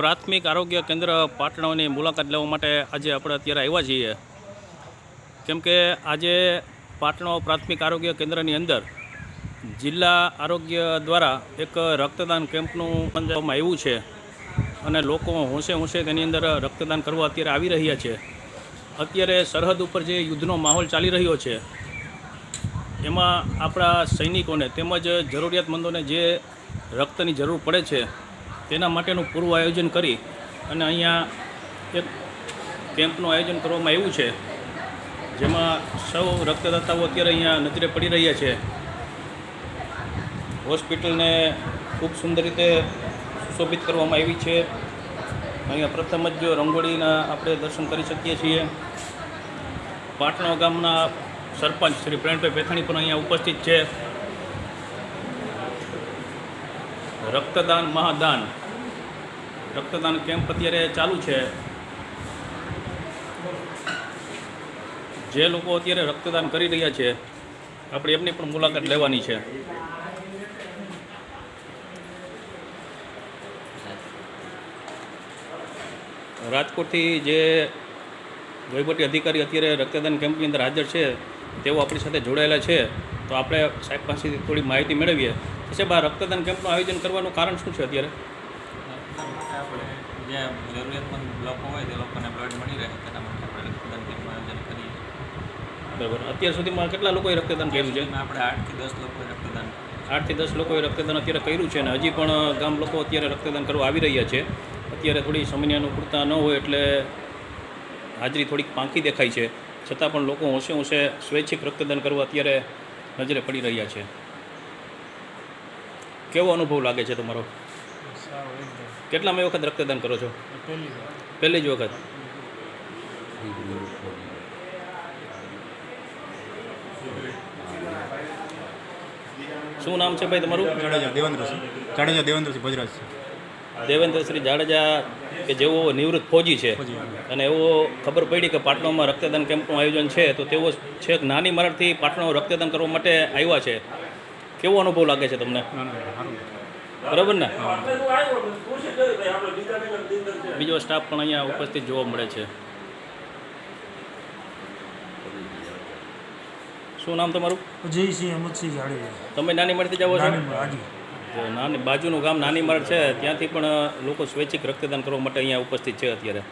પ્રાથમિક આરોગ્ય કેન્દ્ર પાટણની મુલાકાત લેવા માટે આજે આપણે અત્યારે આવ્યા છીએ. કેમ કે આજે પાટણો પ્રાથમિક આરોગ્ય કેન્દ્રની અંદર જિલ્લા આરોગ્ય દ્વારા એક રક્તદાન કેમ્પનું કરવામાં આવ્યું છે અને લોકો હોંશે હોંશે તેની અંદર રક્તદાન કરવા અત્યારે આવી રહ્યા છે. અત્યારે સરહદ ઉપર જે યુદ્ધનો માહોલ ચાલી રહ્યો છે, એમાં આપણા સૈનિકોને તેમજ જરૂરિયાતમંદોને જે રક્તની જરૂર પડે છે તેના માટેનું પૂર્વ આયોજન કરી અને અહીંયા એક કેમ્પનું આયોજન કરવામાં આવ્યું છે. જેમાં સૌ રક્તદાતાઓ અત્યારે અહીંયા નજરે પડી રહ્યા છે. હોસ્પિટલને ખૂબ સુંદર રીતે સુશોભિત કરવામાં આવી છે. અહીંયા પ્રથમ જ રંગોળીના આપણે દર્શન કરી શકીએ છીએ. પાટણા ગામના સરપંચ શ્રી પ્રેમભાઈ પેથાણી પણ અહીંયા ઉપસ્થિત છે. રક્તદાન મહાદાન. રક્તદાન કેમ્પ અત્યારે ચાલુ છે. જે લોકો અત્યારે રક્તદાન કરી રહ્યા છે, આપણે એમની પણ મુલાકાત લેવાની છે. રાજકોટથી જે વહીવટી અધિકારી અત્યારે રક્તદાન કેમ્પની અંદર હાજર છે, તેઓ આપણી સાથે જોડાયેલા છે. તો આપણે સાહેબ પાસેથી થોડી માહિતી મેળવીએ. સાહેબ, આ રક્તદાન કેમ્પનું આયોજન કરવાનું કારણ શું છે અત્યારે? આપણે જે જરૂરિયાતમંદ લોકો હોય તે લોકોને બ્લડ મળી રહે તેના માટે આપણે રક્તદાન કેમ્પનું આયોજન કરીએ બરાબર. અત્યાર સુધીમાં કેટલા લોકોએ રક્તદાન કર્યું છે? આપણે આઠથી દસ લોકોએ રક્તદાન આઠથી દસ લોકોએ રક્તદાન અત્યારે કર્યું છે અને હજી પણ ગામ લોકો અત્યારે રક્તદાન કરવા આવી રહ્યા છે. અત્યારે થોડી સમયની અનુકૂળતા ન હોય એટલે હાજરી થોડીક પાંખી દેખાય છે. છતાં પણ લોકો હોંશે હોંશે સ્વૈચ્છિક રક્તદાન કરવા અત્યારે નજરે પડી રહ્યા છે. કેવો અનુભવ લાગે છે તમારો? કેટલામી વખત રક્તદાન કરો છો? પહેલી જ વખત? શું નામ છે ભાઈ તમારું? જાડેજા દેવેન્દ્રસિંહ જાડેજા દેવેન્દ્રસિંહ ભજરાજ છે. દેવેન્દ્રશ્રી જાડેજા કે જેઓ નિવૃત્ત ફૌજી છે અને એવો ખબર પડી કે પાટણમાં રક્તદાન કેમ્પનું આયોજન છે તો તેઓ છેક નાની મરણથી પાટણ રક્તદાન કરવા માટે આવ્યા છે. કેવો અનુભવ લાગે છે તમને? બરાબર ને? બીજો સ્ટાફ પણ અહીંયા ઉપસ્થિત જોવા મળે છે. શું નામ તમારું? જયસિંહ અમદસિંહ જાડેજા. તમે નાની મળતી જાઓ છો? નાની બાજુનું ગામ નાની મળ છે. ત્યાંથી પણ લોકો સ્વૈચ્છિક રક્તદાન કરવા માટે અહીંયા ઉપસ્થિત છે અત્યારે.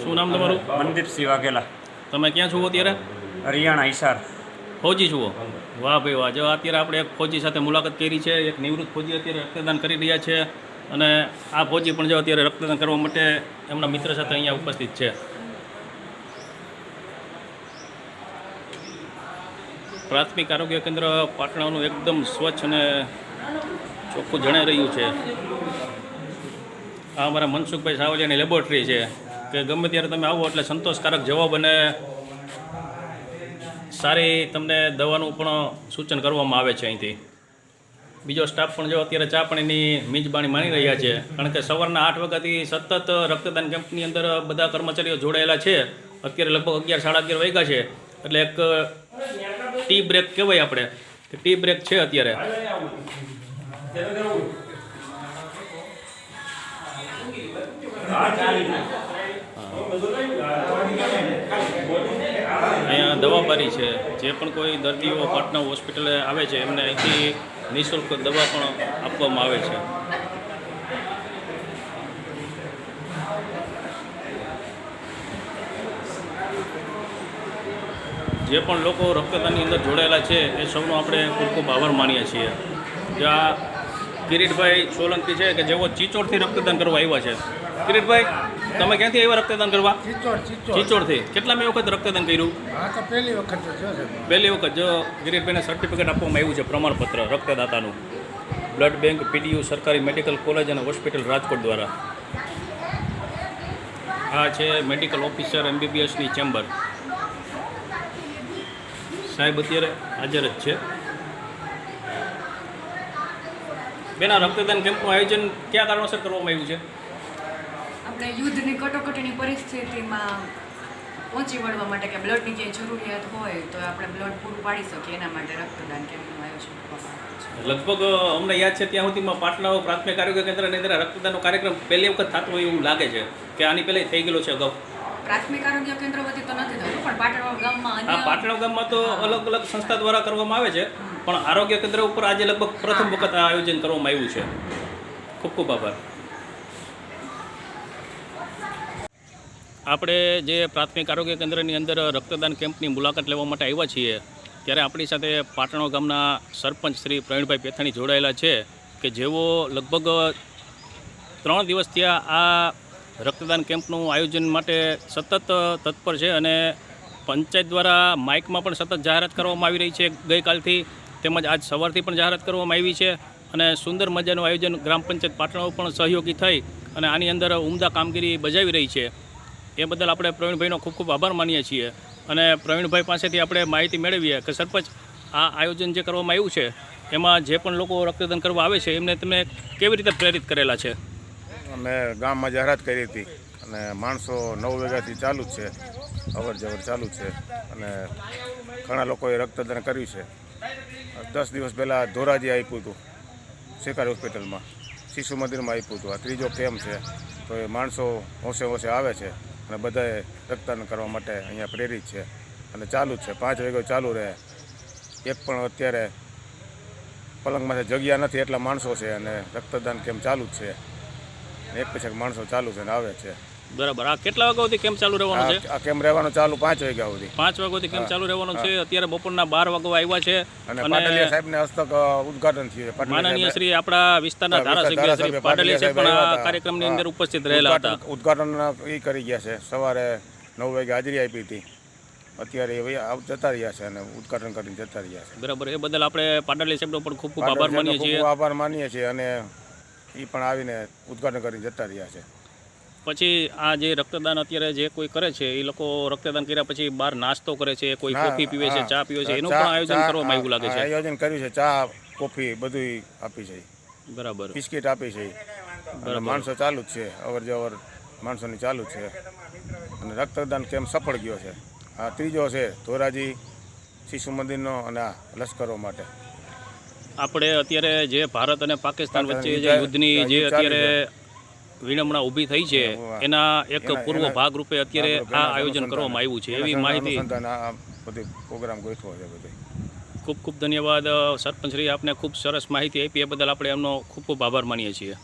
શું નામ તમારું? મનદીપસિંહ વાઘેલા તમે ક્યાં છો અત્યારે? હરિયાણા હિસાર. ફોજી જુઓ. વાહ ભાઈ વાહ. જો અત્યારે આપણે એક ફોજી સાથે મુલાકાત કરી છે એક નિવૃત્ત ફોજી અત્યારે રક્તદાન કરી રહ્યા છે અને આ ફોજી પણ જો અત્યારે રક્તદાન કરવા માટે એમના મિત્ર સાથે અહીંયા ઉપસ્થિત છે. પ્રાથમિક આરોગ્ય કેન્દ્ર પાટણાનું એકદમ સ્વચ્છ અને ચોખ્ખું જણાઈ રહ્યું છે. આ અમારા મનસુખભાઈ સાવલિયાની લેબોરેટરી છે. કે ગમે ત્યારે તમે આવો એટલે સંતોષકારક જવાબ અને સારી તમને દવાનું પણ સૂચન કરવામાં આવે છે અહીંથી. બીજો સ્ટાફ પણ જો અત્યારે ચા પાણીની મીજબાણી માણી રહ્યા છે. કારણ કે સવારના આઠ વાગ્યાથી સતત રક્તદાન કેમ્પની અંદર બધા કર્મચારીઓ જોડાયેલા છે. અત્યારે લગભગ અગિયાર સાડા અગિયાર વાગ્યા છે. એટલે એક ટી બ્રેક કહેવાય આપણે. કે ટી બ્રેક છે અત્યારે. અહીંયા દવાબારી છે. જે પણ કોઈ દર્દીઓ પાટણા હોસ્પિટલે આવે છે, એમને અહીંથી નિઃશુલ્ક દવા પણ આપવામાં આવે છે. જે પણ લોકો રક્તદાનની અંદર જોડાયેલા છે, એ સૌનો આપણે ખૂબ ખૂબ આભાર માનીએ છીએ. જે આ કિરીટભાઈ સોલંકી છે કે જેઓ ચીચોડથી રક્તદાન કરવા આવ્યા છે. કિરીટભાઈ તમે ક્યાંથી આવ્યા રક્તદાન કરવા? ચીચોડથી. કેટલા મેં વખત રક્તદાન કર્યું? પહેલી વખત પહેલી વખત જો કિરીટભાઈને સર્ટિફિકેટ આપવામાં આવ્યું છે પ્રમાણપત્ર રક્તદાતાનું. બ્લડ બેંક પીડીયુ સરકારી મેડિકલ કોલેજ અને હોસ્પિટલ રાજકોટ દ્વારા. આ છે મેડિકલ ઓફિસર એમબીબીએસની ચેમ્બર સાહેબ અત્યારે હાજર જ છે. બેન રક્તદાન કેમ્પનું આયોજન કયા કારણોસર કરવામાં આવ્યું છે? આપણે યુદ્ધની કટોકટીની પરિસ્થિતિમાં પહોંચી વળવા માટે કે બ્લડની જે જરૂરિયાત હોય તો આપણે બ્લડ પૂરું પાડી શકીએ એના માટે રક્તદાન કેમ્પનું આયોજન કરવામાં લગભગ અમને યાદ છે ત્યાં સુધીમાં પાટણા પ્રાથમિક આરોગ્ય કેન્દ્રની અંદર રક્તદાનનો કાર્યક્રમ પહેલી વખત થતો હોય એવું લાગે છે. કે આની પહેલાં થઈ ગયેલો છે અગાઉ? પ્રાથમિક આરોગ્ય કેન્દ્ર વતી તો નથી થતું પણ પાટણ ગામમાં અન્ય પાટણ ગામમાં તો અલગ અલગ સંસ્થા દ્વારા કરવામાં આવે છે પણ આરોગ્ય કેન્દ્ર ઉપર આજે લગભગ પ્રથમ વખત આ આયોજન કરવામાં આવ્યું છે. ખૂબ ખૂબ આભાર. આપણે જે પ્રાથમિક આરોગ્ય કેન્દ્રની અંદર રક્તદાન કેમ્પની મુલાકાત લેવા માટે આવ્યા છીએ ત્યારે આપણી સાથે પાટણો ગામના સરપંચ શ્રી પ્રવીણભાઈ પેથાણી જોડાયેલા છે કે જેઓ લગભગ ત્રણ દિવસ ત્યાં આ રક્તદાન કેમ્પનું આયોજન માટે સતત તત્પર છે અને પંચાયત દ્વારા માઇકમાં પણ સતત જાહેરાત કરવામાં આવી રહી છે ગઈકાલથી તેમજ આજ સવારથી પણ જાહેરાત કરવામાં આવી છે અને સુંદર મજાનું આયોજન ગ્રામ પંચાયત પાટણો પણ સહયોગી થઈ અને આની અંદર ઉમદા કામગીરી બજાવી રહી છે. એ બદલ આપણે પ્રવીણભાઈનો ખૂબ ખૂબ આભાર માનીએ છીએ અને પ્રવીણભાઈ પાસેથી આપણે માહિતી મેળવીએ કે સરપંચ, આ આયોજન જે કરવામાં આવ્યું છે, એમાં જે પણ લોકો રક્તદાન કરવા આવે છે, એમને તમે કેવી રીતે પ્રેરિત કરેલા છે? અમે ગામમાં જાહેરાત કરી હતી અને માણસો નવ વાગ્યાથી ચાલુ જ છે, અવર જવર ચાલુ છે અને ઘણા લોકોએ રક્તદાન કર્યું છે. દસ દિવસ પહેલાં ધોરાજી આપ્યું હતું સરકારી હોસ્પિટલમાં, શિશુ મંદિરમાં આપ્યું હતું. આ ત્રીજો કેમ્પ છે, તો એ માણસો હોંશે હોંશે આવે છે અને બધાએ રક્તદાન કરવા માટે અહીંયા પ્રેરિત છે અને ચાલુ જ છે. પાંચ વાગ્યા ચાલુ રહે. એક પણ અત્યારે પલંગમાંથી જગ્યા નથી એટલા માણસો છે અને રક્તદાન કેમ્પ ચાલુ જ છે. એક પછી માણસો ચાલુ છે ને આવે છે. બરાબર. આ કેટલા વાગ્યા સુધી કેમ ચાલુ રહેવાનું છે? આ કેમ રહેવાનું? ચાલુ પાંચ વાગ્યા સુધી. પાંચ સુધી કેમ ચાલુ રહેવાનું છે? અત્યારે બપોરના બાર વાગવા આવ્યા છે અને પાટલિયા સાહેબને હસ્તક ઉદ્ઘાટન થયું છે. માનનીય શ્રી આપણા વિસ્તારના ધારાસભ્ય શ્રી પાટલીયા સાહેબ પણ આ કાર્યક્રમની અંદર ઉપસ્થિત રહેલા હતા. ઉદ્ઘાટન એ કરી ગયા છે. સવારે નવ વાગે હાજરી આપી હતી. અત્યારે એ આવ- જતા રહ્યા છે અને ઉદ્ઘાટન કરીને જતા રહ્યા છે. બરાબર. એ બદલ આપણે પાટલીયા સાહેબનો પણ ખૂબ ખૂબ આભાર માનીએ છીએ. ખૂબ આભાર માનીએ છીએ અને એ પણ આવીને ઉદ્ઘાટન કરીને જતા રહ્યા છે. પછી આ જે રક્તદાન અત્યારે જે કોઈ કરે છે એ લોકો રક્તદાન કર્યા પછી બહાર નાસ્તો કરે છે કોઈ કોફી પીવે છે ચા પીવે છે એનું પણ આયોજન કરવામાં આવ્યું લાગે છે. આયોજન કર્યું છે ચા કોફી બધું આપી છે. બરાબર. બિસ્કિટ આપી છે. માણસો ચાલુ જ છે અવર જવર માણસોની ચાલુ જ છે. અને રક્તદાન કેમ્પ સફળ ગયો છે? આ ત્રીજો છે ધોરાજી શિશુ મંદિરનો અને આ લશ્કરો માટે. આપણે અત્યારે જે ભારત અને પાકિસ્તાન વચ્ચે જે યુદ્ધ- યુદ્ધની જે અત્યારે વિડંબણા ઊભી થઈ છે એના એક પૂર્વ ભાગ રૂપે અત્યારે આ આયોજન કરવામાં આવ્યું છે એવી માહિતી પ્રોગ્રામ ગોઠવો છે ખૂબ ખૂબ ધન્યવાદ સરપંચશ્રી આપને ખૂબ સરસ માહિતી આપી એ બદલ આપણે એમનો ખૂબ ખૂબ આભાર માનીએ છીએ.